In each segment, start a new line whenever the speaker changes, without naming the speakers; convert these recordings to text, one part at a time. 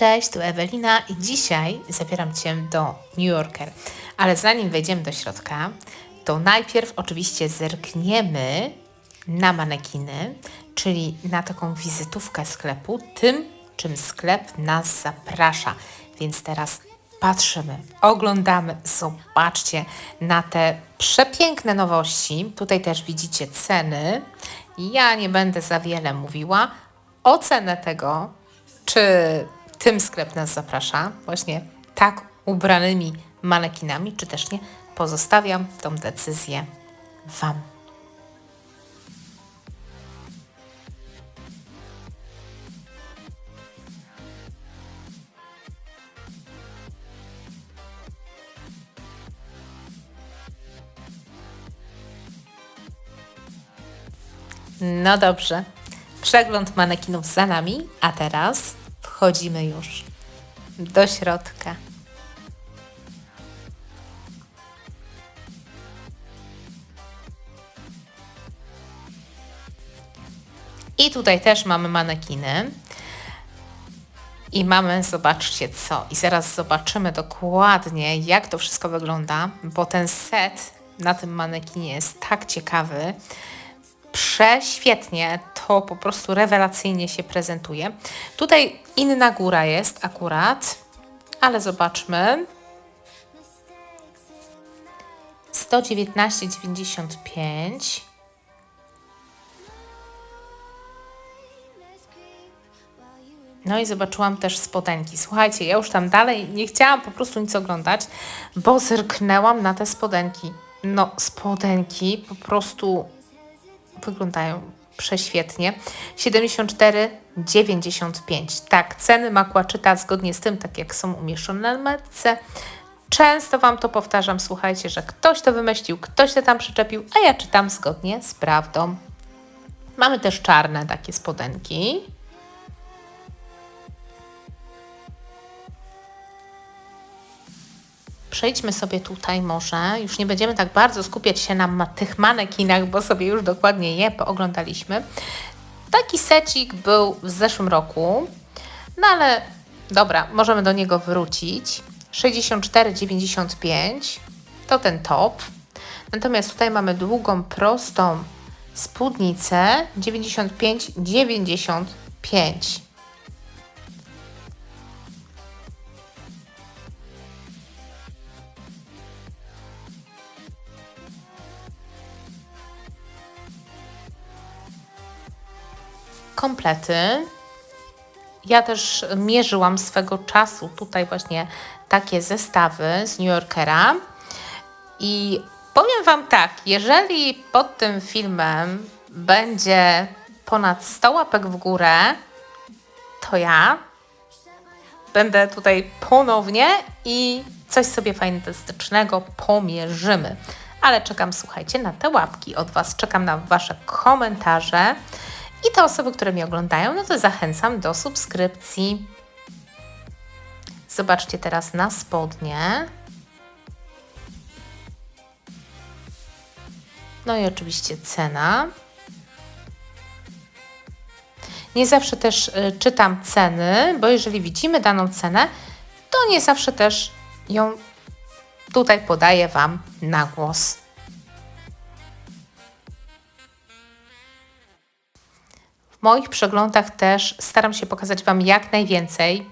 Cześć, tu Ewelina i dzisiaj zabieram Cię do New Yorker. Ale zanim wejdziemy do środka, to najpierw oczywiście zerkniemy na manekiny, czyli na taką wizytówkę sklepu, tym, czym sklep nas zaprasza. Więc teraz patrzymy, oglądamy, zobaczcie na te przepiękne nowości. Tutaj też widzicie ceny. Ja nie będę za wiele mówiła. O cenę tego, czy tym sklep nas zaprasza, właśnie tak ubranymi manekinami, czy też nie, pozostawiam tą decyzję Wam. No dobrze. Przegląd manekinów za nami, a teraz wchodzimy już do środka. I tutaj też mamy manekiny. I mamy, zobaczcie co. I zaraz zobaczymy dokładnie, jak to wszystko wygląda, bo ten set na tym manekinie jest tak ciekawy prześwietnie, to po prostu rewelacyjnie się prezentuje. Tutaj inna góra jest akurat, ale zobaczmy. 119,95 No i zobaczyłam też spodenki. Słuchajcie, ja już tam dalej nie chciałam po prostu nic oglądać, bo zerknęłam na te spodenki. No, spodenki po prostu wyglądają prześwietnie. 74,95. Tak, ceny makłaczyta zgodnie z tym, tak jak są umieszczone na metce. Często Wam to powtarzam, słuchajcie, że ktoś to wymyślił, ktoś to tam przyczepił, a ja czytam zgodnie z prawdą. Mamy też czarne takie spodenki. Przejdźmy sobie tutaj może, już nie będziemy tak bardzo skupiać się na tych manekinach, bo sobie już dokładnie je pooglądaliśmy. Taki secik był w zeszłym roku, no ale dobra, możemy do niego wrócić. 64,95 to ten top. Natomiast tutaj mamy długą, prostą spódnicę 95,95. Komplety. Ja też mierzyłam swego czasu tutaj właśnie takie zestawy z New Yorkera i powiem Wam tak, jeżeli pod tym filmem będzie ponad 100 łapek w górę, to ja będę tutaj ponownie i coś sobie fantastycznego pomierzymy. Ale czekam, słuchajcie, na te łapki od Was, czekam na Wasze komentarze. I te osoby, które mnie oglądają, no to zachęcam do subskrypcji. Zobaczcie teraz na spodnie. No i oczywiście cena. Nie zawsze też y, czytam ceny, bo jeżeli widzimy daną cenę, to nie zawsze też ją tutaj podaję Wam na głos. Moich przeglądach też staram się pokazać Wam jak najwięcej.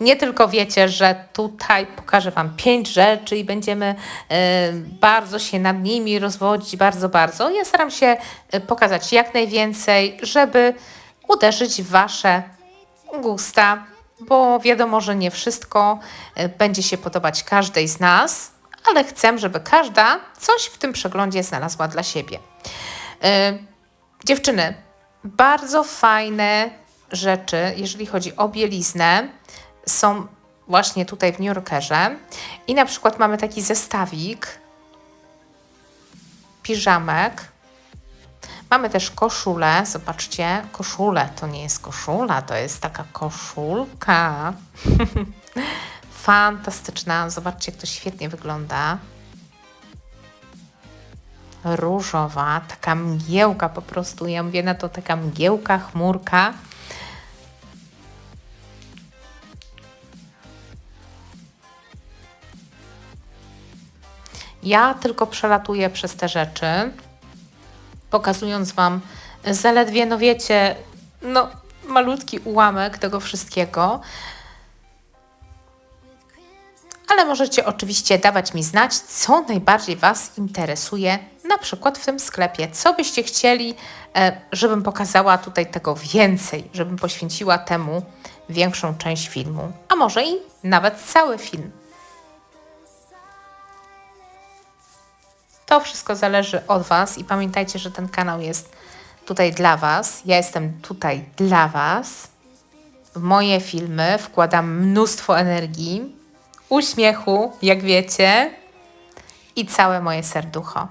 Nie tylko wiecie, że tutaj pokażę Wam pięć rzeczy i będziemy y, bardzo się nad nimi rozwodzić, bardzo, bardzo. Ja staram się y, pokazać jak najwięcej, żeby uderzyć w Wasze gusta, bo wiadomo, że nie wszystko y, będzie się podobać każdej z nas, ale chcę, żeby każda coś w tym przeglądzie znalazła dla siebie. Dziewczyny, bardzo fajne rzeczy, jeżeli chodzi o bieliznę, są właśnie tutaj w New Yorkerze. I na przykład mamy taki zestawik piżamek. Mamy też koszulę, zobaczcie, koszulę to nie jest koszula, to jest taka koszulka. Fantastyczna, zobaczcie, jak to świetnie wygląda różowa, taka mgiełka po prostu. Ja mówię na to taka mgiełka, chmurka. Ja tylko przelatuję przez te rzeczy, pokazując Wam zaledwie, no wiecie, no malutki ułamek tego wszystkiego. Ale możecie oczywiście dawać mi znać, co najbardziej Was interesuje na przykład w tym sklepie. Co byście chcieli, e, żebym pokazała tutaj tego więcej, żebym poświęciła temu większą część filmu, a może i nawet cały film. To wszystko zależy od Was i pamiętajcie, że ten kanał jest tutaj dla Was. Ja jestem tutaj dla Was. W moje filmy wkładam mnóstwo energii, uśmiechu, jak wiecie, i całe moje serducho.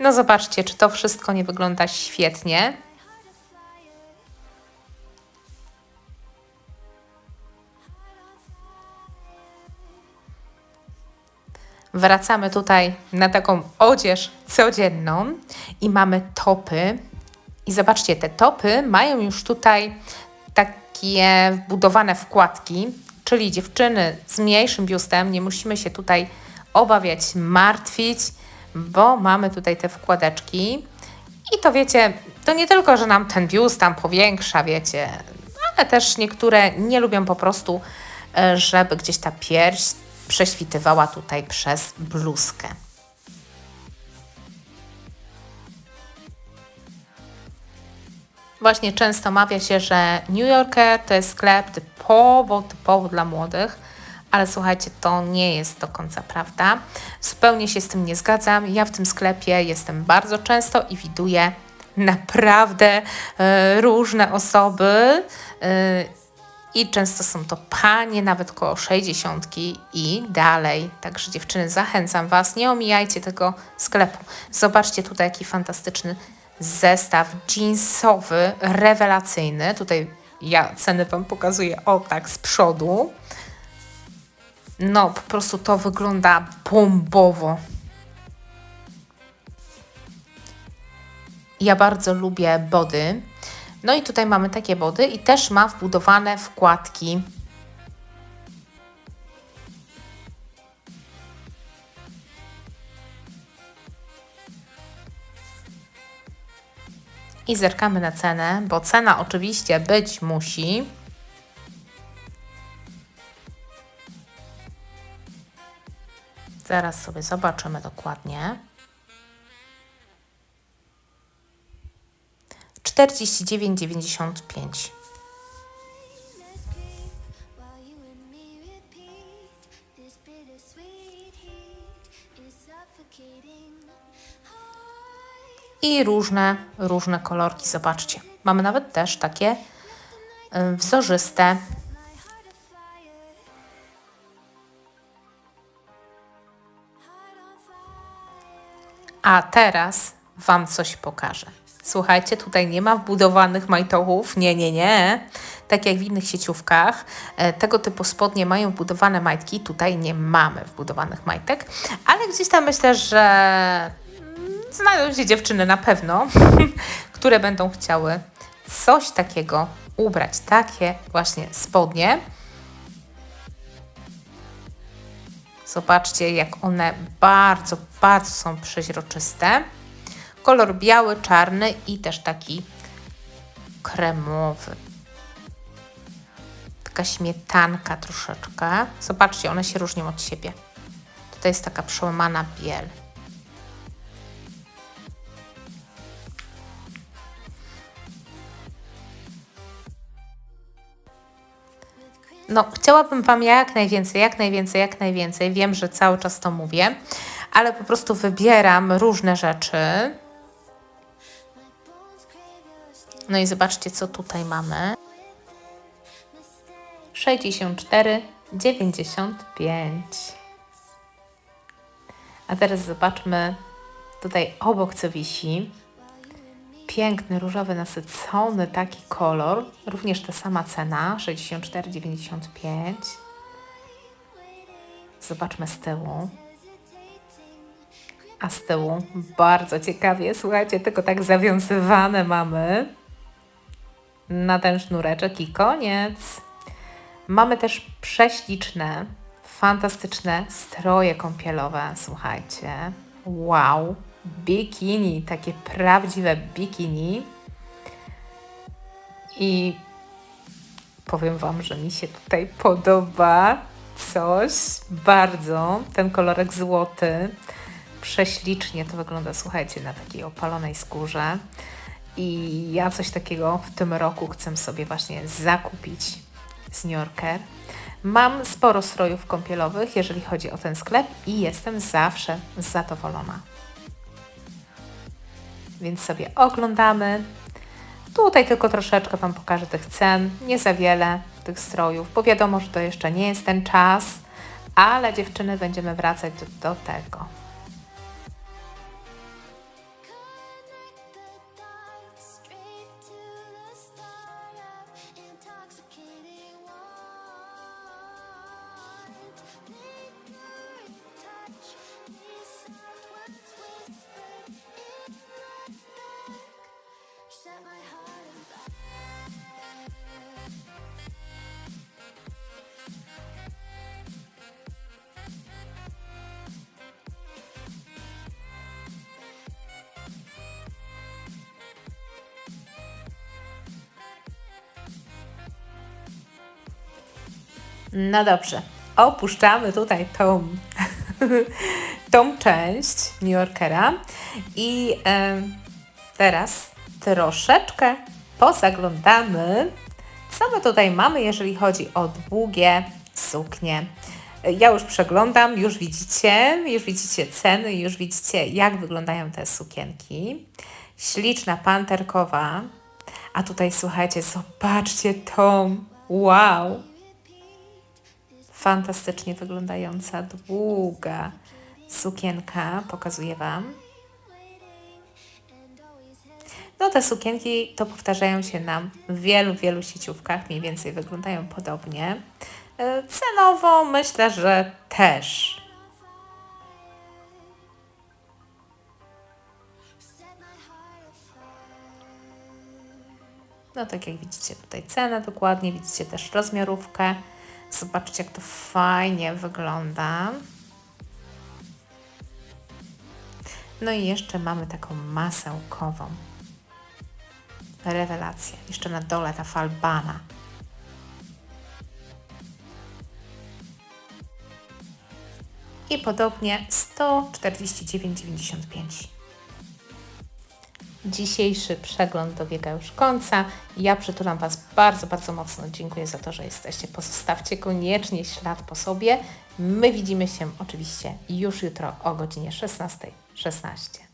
No zobaczcie, czy to wszystko nie wygląda świetnie. Wracamy tutaj na taką odzież codzienną i mamy topy. I zobaczcie, te topy mają już tutaj takie wbudowane wkładki, czyli dziewczyny z mniejszym biustem nie musimy się tutaj obawiać, martwić, bo mamy tutaj te wkładeczki. I to wiecie, to nie tylko, że nam ten biust tam powiększa, wiecie, ale też niektóre nie lubią po prostu, e, żeby gdzieś ta pierś prześwitywała tutaj przez bluzkę. Właśnie często mawia się, że New Yorker to jest sklep typowo, typowo dla młodych, ale słuchajcie, to nie jest do końca prawda. Zupełnie się z tym nie zgadzam. Ja w tym sklepie jestem bardzo często i widuję naprawdę y, różne osoby. Y, i często są to panie, nawet koło 60 i dalej. Także dziewczyny, zachęcam Was, nie omijajcie tego sklepu. Zobaczcie tutaj jaki fantastyczny zestaw jeansowy, rewelacyjny. Tutaj ja ceny Wam pokazuję o tak z przodu. No, po prostu to wygląda bombowo. Ja bardzo lubię body. No i tutaj mamy takie body i też ma wbudowane wkładki. I zerkamy na cenę, bo cena oczywiście być musi. Zaraz sobie zobaczymy dokładnie. 49,95. I różne, różne kolorki, zobaczcie. Mamy nawet też takie y, wzorzyste. A teraz Wam coś pokażę. Słuchajcie, tutaj nie ma wbudowanych majtochów, nie, nie, nie. Tak jak w innych sieciówkach, e, tego typu spodnie mają wbudowane majtki, tutaj nie mamy wbudowanych majtek, ale gdzieś tam myślę, że znajdą się dziewczyny na pewno, które będą chciały coś takiego ubrać, takie właśnie spodnie. Zobaczcie, jak one bardzo, bardzo są przeźroczyste kolor biały, czarny i też taki kremowy. Taka śmietanka troszeczkę. Zobaczcie, one się różnią od siebie. Tutaj jest taka przełamana biel. No, chciałabym Wam jak najwięcej, jak najwięcej, jak najwięcej. Wiem, że cały czas to mówię, ale po prostu wybieram różne rzeczy. No i zobaczcie, co tutaj mamy. 64, 95. A teraz zobaczmy tutaj obok, co wisi. Piękny, różowy, nasycony taki kolor. Również ta sama cena, 64,95. Zobaczmy z tyłu. A z tyłu bardzo ciekawie, słuchajcie, tylko tak zawiązywane mamy na ten sznureczek i koniec. Mamy też prześliczne, Fantastyczne stroje kąpielowe, słuchajcie. Wow, bikini, takie prawdziwe bikini. I powiem Wam, że mi się tutaj podoba coś bardzo. Ten kolorek złoty. Prześlicznie to wygląda, słuchajcie, na takiej opalonej skórze. I ja coś takiego w tym roku chcę sobie właśnie zakupić z New Yorker. Mam sporo strojów kąpielowych, jeżeli chodzi o ten sklep i jestem zawsze zadowolona. Więc sobie oglądamy. Tutaj tylko troszeczkę Wam pokażę tych cen, nie za wiele tych strojów, bo wiadomo, że to jeszcze nie jest ten czas, ale dziewczyny będziemy wracać do, do tego. No dobrze, opuszczamy tutaj tą, tą część New Yorkera i e, teraz troszeczkę pozaglądamy, co my tutaj mamy, jeżeli chodzi o długie suknie. Ja już przeglądam, już widzicie, już widzicie ceny, już widzicie, jak wyglądają te sukienki. Śliczna panterkowa. A tutaj słuchajcie, zobaczcie tą. Wow! Fantastycznie wyglądająca, długa sukienka. Pokazuję Wam. No te sukienki to powtarzają się nam w wielu, wielu sieciówkach, mniej więcej wyglądają podobnie. E, Cenowo myślę, że też. No tak jak widzicie tutaj cenę dokładnie, widzicie też rozmiarówkę. Zobaczcie jak to fajnie wygląda. No i jeszcze mamy taką masełkową. Rewelacja. Jeszcze na dole ta falbana. I podobnie 149,95. Dzisiejszy przegląd dobiega już końca. Ja przytulam Was bardzo, bardzo mocno. Dziękuję za to, że jesteście. Pozostawcie koniecznie ślad po sobie. My widzimy się oczywiście już jutro o godzinie 16.16. 16.